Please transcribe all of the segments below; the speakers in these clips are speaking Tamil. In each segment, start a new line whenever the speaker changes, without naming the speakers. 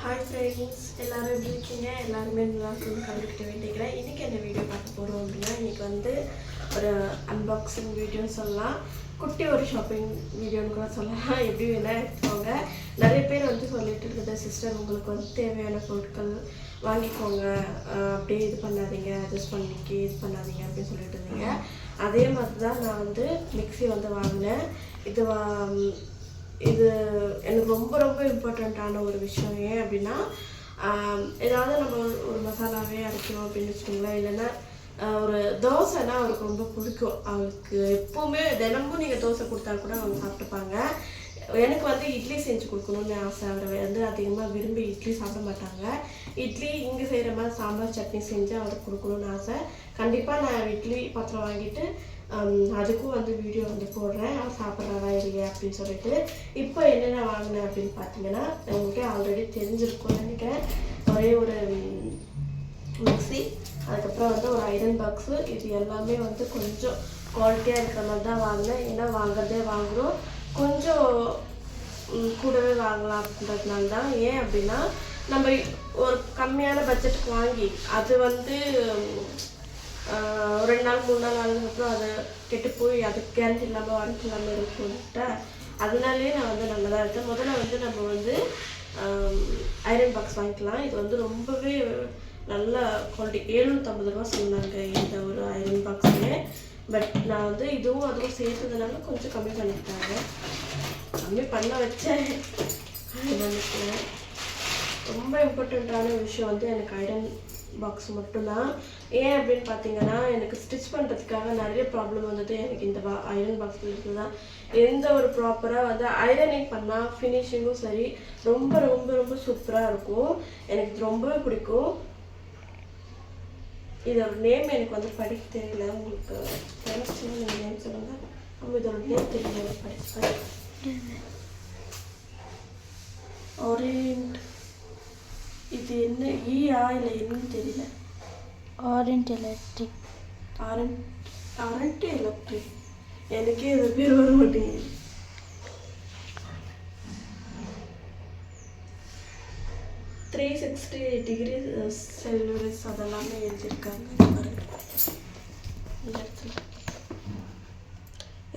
ஹாய் ஃப்ரெண்ட்ஸ் எல்லாரும் எப்படி இருக்கீங்க? எல்லாருமே நல்லா வேண்டிக்கிறேன் இன்றைக்கி என்ன வீடியோ பார்க்க போகிறோம் அப்படின்னா இன்றைக்கி வந்து ஒரு அன்பாக்சிங் வீடியோன்னு சொல்லலாம். குட்டி ஒரு ஷாப்பிங் வீடியோன்னு கூட சொல்லலாம். எப்படி வேணால் எடுத்துக்கோங்க. நிறைய பேர் வந்து சொல்லிட்டு இருக்குது சிஸ்டர் உங்களுக்கு வந்து தேவையான பொருட்கள் வாங்கிக்கோங்க. அப்படியே இது பண்ணாதீங்க அட்ஜஸ்ட் பண்ணிக்கி இது பண்ணாதீங்க அப்படின்னு சொல்லிட்டு இருந்தீங்க. அதே மாதிரி தான் நான் வந்து மிக்சி வந்து வாங்கினேன். இது வா இது எனக்கு ரொம்ப ரொம்ப இம்பார்ட்டண்ட்டான ஒரு விஷயம் ஏன் அப்படின்னா ஏதாவது நம்ம ஒரு- மசாலாவே அரைக்கணும் அப்படின்னு வச்சுக்கோங்களேன். இல்லைன்னா ஒரு தோசைனா அவருக்கு ரொம்ப பிடிக்கும். அவருக்கு எப்போவுமே தினமும் நீங்கள் தோசை கொடுத்தா கூட அவங்க சாப்பிட்டுப்பாங்க. எனக்கு வந்து இட்லி செஞ்சு கொடுக்கணும்னு ஆசை. அவர் வந்து அதிகமாக விரும்பி இட்லி சாப்பிட மாட்டாங்க. இட்லி இங்கே செய்கிற மாதிரி சாம்பார் சட்னி செஞ்சு அவருக்கு கொடுக்கணும்னு ஆசை. கண்டிப்பாக நான் இட்லி பாத்திரம் வாங்கிட்டு அதுக்கும் வந்து வீடியோ வந்து போடுறேன். அவர் சாப்பிட்றாரா இல்லையா அப்படின்னு சொல்லிட்டு. இப்போ என்னென்ன வாங்கினேன் அப்படின்னு பார்த்தீங்கன்னா உங்களுக்கே ஆல்ரெடி தெரிஞ்சிருக்கும்னு நினைக்கிறேன். ஒரே ஒரு மிக்சி அதுக்கப்புறம் வந்து ஒரு ஐரன் பாக்ஸு இது எல்லாமே வந்து கொஞ்சம் குவாலிட்டியாக இருக்கிற மாதிரி தான் வாங்கினேன். ஏன்னா வாங்குறதே வாங்குகிறோம் கொஞ்சம் கூடவே வாங்கலாம் அப்படின்றதுனால தான் ஏன் அப்படின்னா நம்ம ஒரு கம்மியான பட்ஜெட்டுக்கு வாங்கி அது வந்து ஒரு ரெண்டு நாள் மூணு நாள் ஆனதுக்கப்புறம் அதை கெட்டு போய் அது கேரண்டி இல்லாமல் வாரண்டி இல்லாமல் இருக்கும்ட்டு அதனாலேயே நான் வந்து நல்லதாக இருக்கேன் முதல்ல வந்து நம்ம வந்து ஐரன் பாக்ஸ் வாங்கிக்கலாம். இது வந்து ரொம்பவே நல்ல குவாலிட்டி எழுநூற்றம்பது ரூபா சொன்னாங்க இந்த ஒரு ஐரன் பாக்ஸுமே பட் நான் வந்து இதுவும் அதுவும் சேர்த்ததுனால கொஞ்சம் கம்மி பண்ணிக்கிட்டாங்க. கம்மி பண்ண வச்சேன். நினைக்கிறேன் ரொம்ப இம்பார்ட்டண்ட்டான விஷயம் வந்து எனக்கு ஐரன் பாக்ஸ் மட்டும்தான். ஏன் அப்படின்னு பார்த்தீங்கன்னா எனக்கு ஸ்டிச் பண்ணுறதுக்காக நிறைய ப்ராப்ளம் வந்தது. எனக்கு இந்த பா ஐரன் பாக்ஸில் இருந்து தான் எந்த ஒரு ப்ராப்பராக வந்து ஐரனிங் பண்ணால் ஃபினிஷிங்கும் சரி ரொம்ப ரொம்ப ரொம்ப சூப்பராக இருக்கும். எனக்கு இது ரொம்பவே பிடிக்கும். இதோட நேம் எனக்கு வந்து படிக்க தெரியல. உங்களுக்கு நேம் சொல்லுங்கள் நம்ம இதோட நேம் தெரியல படிச்சு ஆரேண்ட் இது என்ன? ஈயா இல்லை என்னன்னு தெரியல.
Orange electric
aren't aren't electric எனக்கே இது பேர் வர மாட்டேங்குது. த்ரீ சிக்ஸ்டி டிகிரி செல்சியஸ் அதெல்லாமே எழுதியிருக்காங்க. இந்த இடத்துல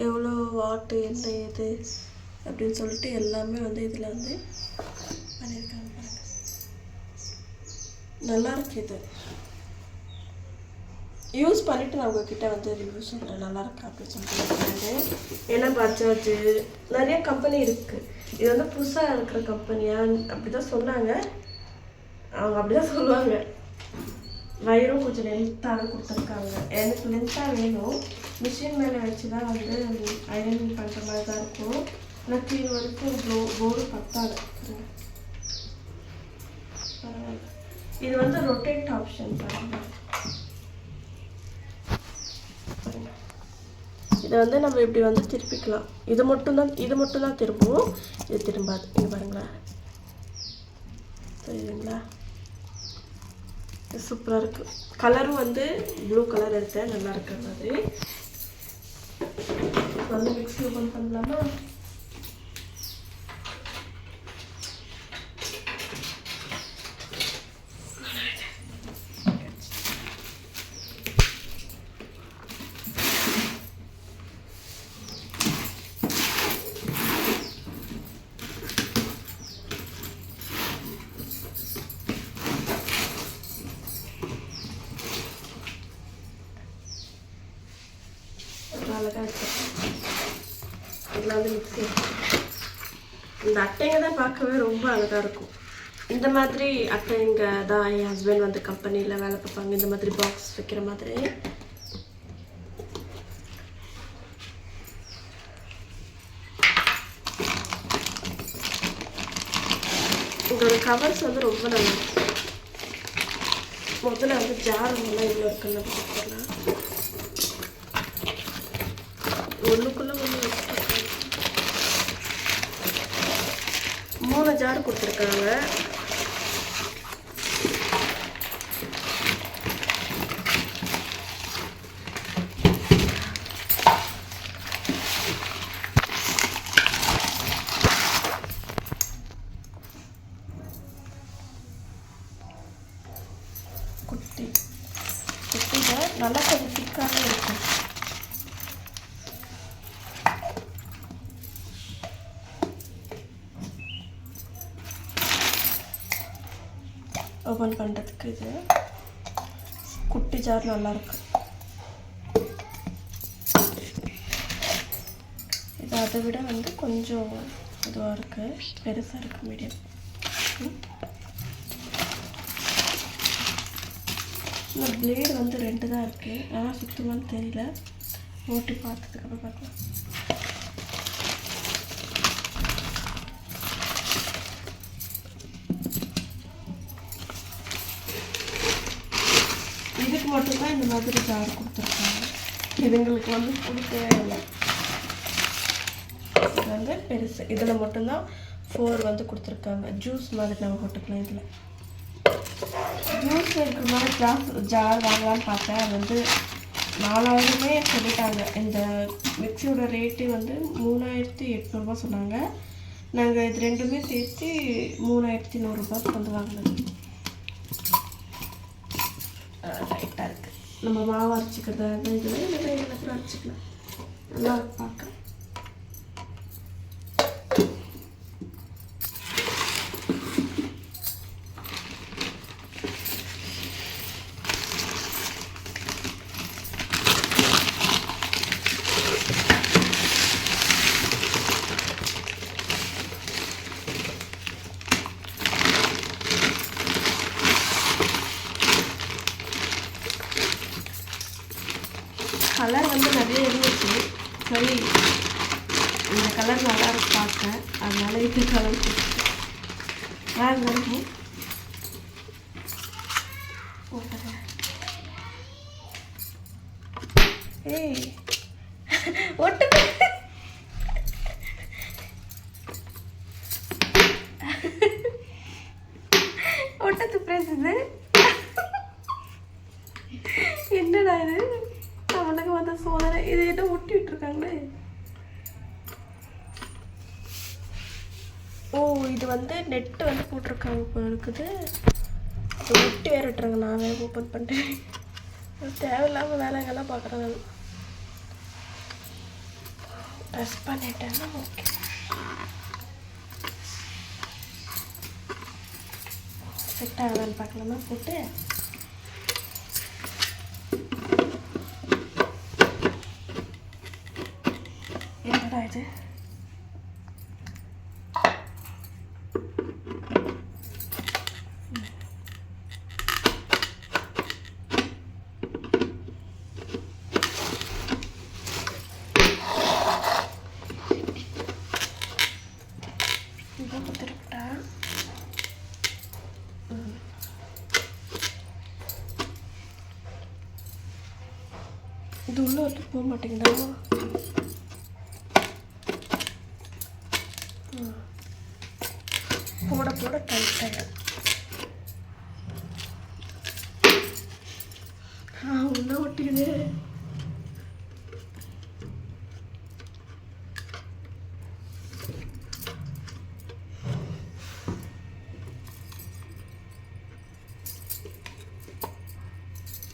எவ்வளோ வாட்டு என்ன இது? அப்படின்னு சொல்லிட்டு எல்லாமே வந்து இதில் வந்து பண்ணியிருக்காங்க. பாருங்க நல்லாயிருக்கு இது. யூஸ் பண்ணிட்டு நான் உங்ககிட்ட வந்து ரிவ்யூ சொல்கிறேன் நல்லா இருக்கா அப்படின்னு சொல்லிட்டு ஏன்னா பஜாஜ் நிறைய கம்பெனி இருக்குது இது வந்து புதுசாக இருக்கிற கம்பெனியா அப்படி தான் சொன்னாங்க. அவங்க அப்படி தான் சொல்லுவாங்க. வயிறும் கொஞ்சம் லென்த்தாக கொடுத்துருக்காங்க. எனக்கு லென்த்தாக வேணும். மிஷின் மேலே வச்சு தான் வந்து ஐரன் பண்ணுற மாதிரி தான் இருக்கும். எனக்கு இது வரைக்கும் ப்ளோ போர்டு பத்தாது. இது வந்து ரொட்டேட் ஆப்ஷன் பாருங்க. இதை வந்து நம்ம இப்படி வந்து திருப்பிக்கலாம். இது மட்டும்தான் இது மட்டும்தான் திரும்புவோம் இது திரும்பாது இது பாருங்களேன். தெரியுதுங்களா? சூப்பராக இருக்குது கலரும் வந்து ப்ளூ கலர் எடுத்தேன் நல்லா இருக்கிற மாதிரி. வந்து மிக்ஸி ஓப்பன் பண்ணலாமா அழகாக வச்சிருக்கேன் இதில் வந்து மிக்ஸி இந்த அட்டைங்க தான் பார்க்கவே ரொம்ப அழகாக இருக்கும். இந்த மாதிரி அட்டைங்க தான் என் ஹஸ்பண்ட் வந்து கம்பெனியில் வேலை பார்ப்பாங்க. இந்த மாதிரி பாக்ஸ் வைக்கிற மாதிரி. இதோட கவர்ஸ் வந்து ரொம்ப நல்லா இருக்கும் முதல்ல வந்து ஜார் இவ்வளோ இருக்குன்னு பார்க்கலாம் ஒன்றுக்குள்ள மூணு ஜார் கொடுத்துருக்காங்க. குட்டி குட்டி நல்லா கொஞ்சம் திக்காகவே இருக்கும். ஓப்பன் பண்ணுறதுக்கு இது. குட்டி ஜார் நல்லாயிருக்கு இது அதை விட வந்து கொஞ்சம் இதுவாக இருக்குது பெருசாக இருக்குது மீடியம் இந்த பிளேடு வந்து ரெண்டு தான் இருக்குது ஆனால் சுத்தமாக தெரியல. ஓட்டி பார்த்ததுக்கப்புறம் பார்க்கலாம். மட்டும்தான் இந்த மாதிரி ஜார் கொடுத்துருக்காங்க இதுங்களுக்கு வந்து கொடுக்கவே இல்லை இது வந்து பெருசு. இதில் மட்டும்தான் ஃபோர் வந்து கொடுத்துருக்காங்க. ஜூஸ் மாதிரி நம்ம போட்டுக்கலாம் இதில். ஜூஸ் இருக்கிற மாதிரி ஜாஸ் ஜார் வாங்கலாம்னு பார்த்தேன். அது வந்து நாலாயிரமே சொல்லிட்டாங்க. இந்த மிக்சியோட ரேட்டு வந்து மூணாயிரத்தி எட்நூறுபா சொன்னாங்க. நாங்கள் இது ரெண்டுமே சேர்த்து மூணாயிரத்தி நூறுரூபாய்க்கு வந்து வாங்கினது லைட்டாக இருக்குது நம்ம மாவு அரைச்சிக்கிறதா இருந்தால் இதில் இல்லை இதில் கூட அரைச்சிக்கலாம் நல்லா இருக்கு பார்க்க கலர் வந்து நிறைய இருந்துச்சு சரி இந்த கலர் பார்த்தேன் அதனால் அதனால இது கலர் ஏய். ஒட்டு ஒட்டத்து பிரைஸ் என்னடா இது? அவனுக்கு வந்த சோதனை. இது என்ன ஒட்டி விட்டுருக்காங்களே? ஓ இது வந்து நெட்டு வந்து போட்டிருக்காங்க இப்போ இருக்குது. நெட்டு ஒட்டி வேற விட்டுறாங்க நான் வேறு ஓப்பன் பண்ணிட்டேன். தேவையில்லாமல் வேலைங்கெல்லாம் பார்க்குறேன் ப்ரெஸ் பண்ணிட்டேன்னா ஓகே செட் ஆகுதான்னு பார்க்கலாமா? போட்டு என்னடா இது இதை கொடுத்துருக்கா இது போக மாட்டேங்குதா? போட போட டைட் ஆகிடும் ஆ உள்ள ஒட்டிக்குது.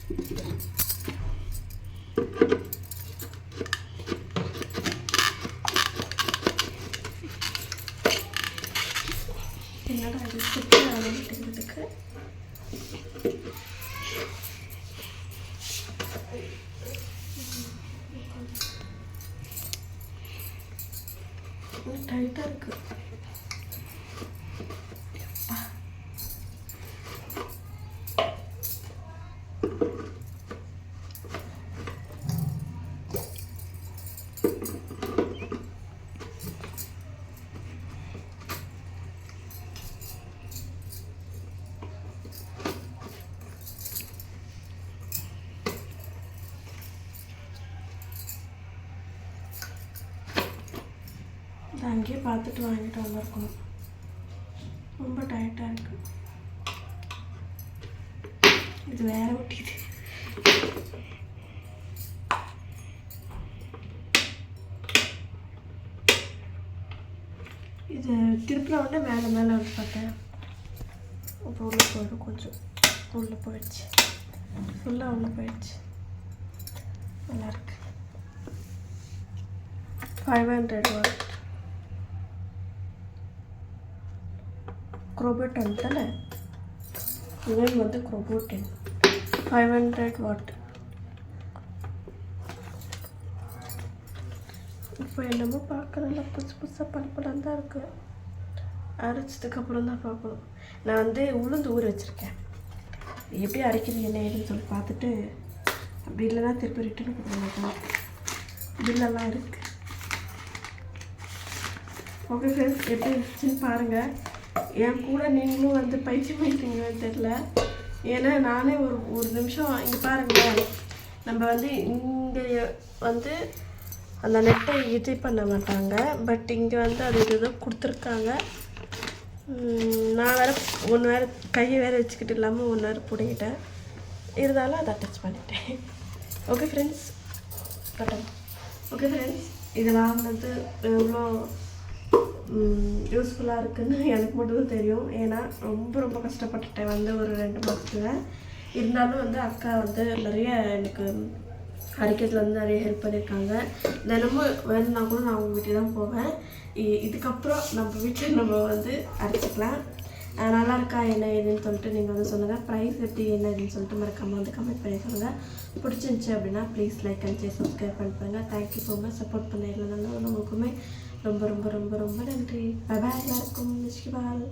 Thank you. டைட்டாக இருக்கு அங்கேயே பார்த்துட்டு வாங்கிட்டு வந்திருக்கணும். ரொம்ப டைட்டாக இருக்கு. இது வேற ஒட்டிது இது திருப்பில் உடனே மேலே மேலே வந்து பார்த்தேன். அப்புறம் உள்ளே போயிடும் கொஞ்சம். உள்ளே போயிடுச்சு. ஃபுல்லாக உள்ளே போயிடுச்சு. நல்லாயிருக்கு ஃபைவ் ஹண்ட்ரட் வரும் ಕ್ರೋಬೆಟ್ ಅಂತಲೇ நேம் வந்து க்ரோபோட்டின் ஃபைவ் ஹண்ட்ரட் வாட் இப்போ என்னமோ பார்க்குறதில்ல புதுசு புதுசாக படப்படம் தான் இருக்குது அரைச்சதுக்கு அப்புறம் தான் பார்க்கணும் நான் வந்து உளுந்து ஊற வச்சுருக்கேன் எப்படி அரைக்கிறது என்ன ஏதுன்னு சொல்லி பார்த்துட்டு அப்படி இல்லைன்னா திருப்பி ரிட்டர்ன் கொடுக்க பில்லெல்லாம் இருக்குது ஓகே ஃப்ரெண்ட்ஸ் எப்படி இருந்துச்சுன்னு பாருங்கள் என் கூட நீங்களும் வந்து பயிற்சி பண்ணிட்டீங்கன்னு தெரில ஏன்னா நானே ஒரு ஒரு நிமிஷம் இங்கே பாருங்களேன். நம்ம வந்து இங்கே வந்து அந்த நெட்டை இது பண்ண மாட்டாங்க. பட் இங்கே வந்து அது இது ஏதோ கொடுத்துருக்காங்க. நான் வேறு ஒன்று வேறு கையை வேறு வச்சுக்கிட்டு இல்லாமல் ஒன்று வேறு பிடிக்கிட்டேன் இருந்தாலும் அதை அட்டாச் பண்ணிட்டேன். ஓகே ஃப்ரெண்ட்ஸ் கட்டம் ஓகே ஃப்ரெண்ட்ஸ் இதெல்லாம் வாங்கினது எவ்வளோ யூஸ்ஃபுல்லாக இருக்குதுன்னு எனக்கு மட்டும் தெரியும். ஏன்னா ரொம்ப ரொம்ப கஷ்டப்பட்டுட்டேன் வந்து ஒரு ரெண்டு மாதத்துல இருந்தாலும் வந்து அக்கா வந்து நிறைய எனக்கு அரைக்கிறதுல வந்து நிறைய ஹெல்ப் பண்ணியிருக்காங்க. தினமும் வேணும்னா கூட நான் அவங்க வீட்டுக்கு தான் போவேன். இ- இதுக்கப்புறம் நம்ம வீட்டில் நம்ம வந்து அரைச்சிக்கலாம் நல்லா இருக்கா என்ன ஏதுன்னு சொல்லிட்டு நீங்கள் வந்து சொல்லுங்கள் ப்ரைஸ் எப்படி என்ன ஏதுன்னு சொல்லிட்டு மறக்காமல் வந்து கமெண்ட் பண்ணி சொல்லுங்கள் பிடிச்சிருந்துச்சி அப்படின்னா please like and share subscribe பண்ணிப்பாங்க thank you so much support பண்ண எல்லா உங்களுக்குமே ரொம்ப ரொம்ப ரொம்ப ரொம்ப நன்றி. பபாய் எல்லாருக்கும். நிஷ்கிபால்